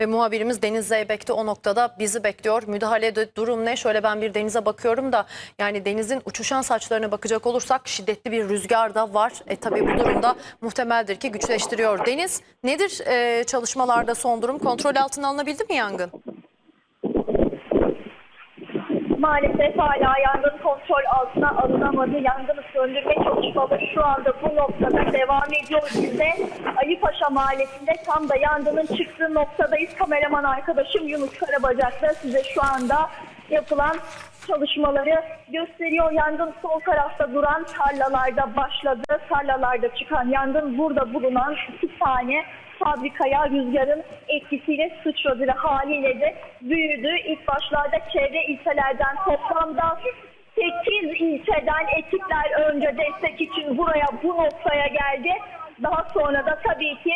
Ve muhabirimiz Deniz Zeybek de o noktada bizi bekliyor. Müdahalede durum ne? Şöyle ben bir denize bakıyorum da yani denizin uçuşan saçlarına bakacak olursak şiddetli bir rüzgar da var. E tabii bu durumda muhtemeldir ki güçleştiriyor. Deniz nedir e, çalışmalarda son durum? Kontrol altına alınabildi mi yangın? Maalesef hala yangın kontrol altına alınamadı. Yangını söndürme çalışmaları şu anda bu noktada devam ediyor. Biz de Ali Paşa Mahallesi'nde tam da yangının çıktığı noktadayız. Kameraman arkadaşım Yunus Karabacak da size şu anda yapılan çalışmaları gösteriyor. Yangın sol tarafta duran tarlalarda başladı. Tarlalarda çıkan yangın burada bulunan iki tane fabrikaya rüzgarın etkisiyle sıçradı ve haliyle de büyüdü. İlk başlarda çevre ilçelerden toplamda 8 ilçeden ekipler önce destek için buraya bu noktaya geldi. Daha sonra da tabii ki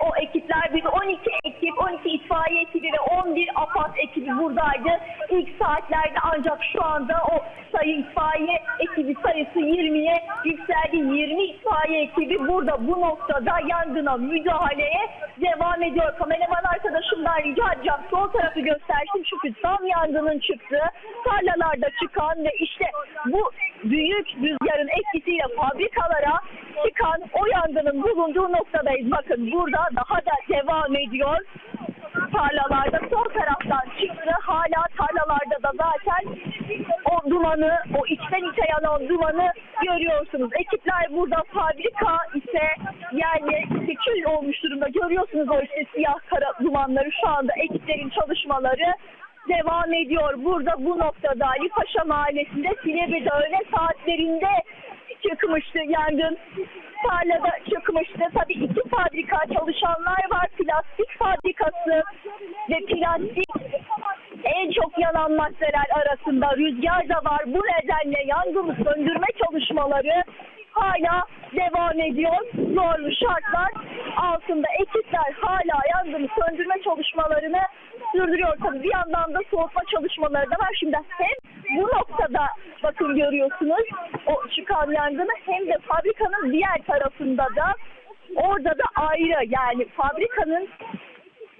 o ekipler bir 12 ekip, 12 itfaiye ekibi ve 11 AFAD ekibi buradaydı. İlk saatlerde ancak şu anda o sayı itfaiye ekibi sayısı 20'ye yükseldi. 20 itfaiye ekibi burada bu noktada yangına müdahaleye devam ediyor. Kameraman arkadaşımdan rica edeceğim sol tarafı göstersin çünkü tam yangının çıktığı tarlalarda çıkan ve işte bu büyük rüzgarın etkisiyle fabrikalara çıkan o yangının bulunduğu noktadayız. Bakın burada daha da devam ediyor. Tarlalarda sol taraftan çıktı. Hala tarlalarda da zaten o dumanı, o içten içe yanan dumanı görüyorsunuz. Ekipler burada fabrika ise yani kül olmuş durumda. Görüyorsunuz o işte siyah kara dumanları şu anda ekiplerin çalışmaları devam ediyor. Burada bu noktada Ali Paşa Mahallesi'nde Silivri'de öğle saatlerinde çıkmıştı yangın. Tarlada çıkmıştı. Tabii iki fabrika çalışanlar var. Plastik fabrikası ve plastik en çok yanan maddeler arasında rüzgar da var. Bu nedenle yangını söndürme çalışmaları hala devam ediyor. Zorlu şartlar altında ekipler hala yangını söndürme çalışmalarını sürdürüyor. Tabii bir yandan da soğutma çalışmaları da var. Şimdi hem bu noktada bakın görüyorsunuz yangını hem de fabrikanın diğer tarafında da orada da ayrı yani fabrikanın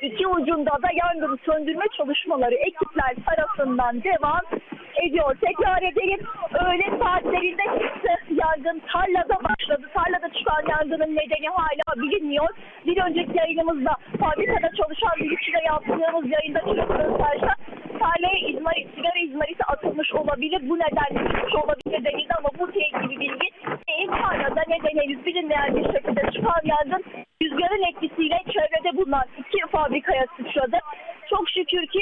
iki ucunda da yangını söndürme çalışmaları ekipler tarafından devam ediyor. Tekrar edelim öğle saatlerinde çıktı yangın tarlada başladı. Tarlada çıkan yangının nedeni hala bilinmiyor. Bir önceki yayınımızda fabrikada çalışan bir kişiyle yaptığımız yayında çıktığımız karşı tarlaya izmarit, sigara izmariti atılmış olabilir. Bu nedenle çıkmış olabilir denildi bilinmeyen bir şekilde çıkan yangın rüzgarın etkisiyle çevrede bulunan iki fabrikaya sıçradı. Çok şükür ki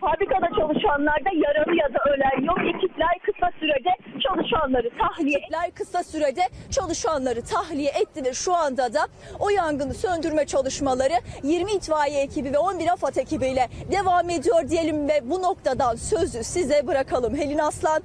fabrikada çalışanlarda yaralı ya da ölen yok. Ekipler kısa sürede çalışanları tahliye Ekipler kısa sürede çalışanları tahliye etti ve şu anda da o yangını söndürme çalışmaları 20 itfaiye ekibi ve 11 AFAD ekibiyle devam ediyor diyelim ve bu noktadan sözü size bırakalım. Helin Aslan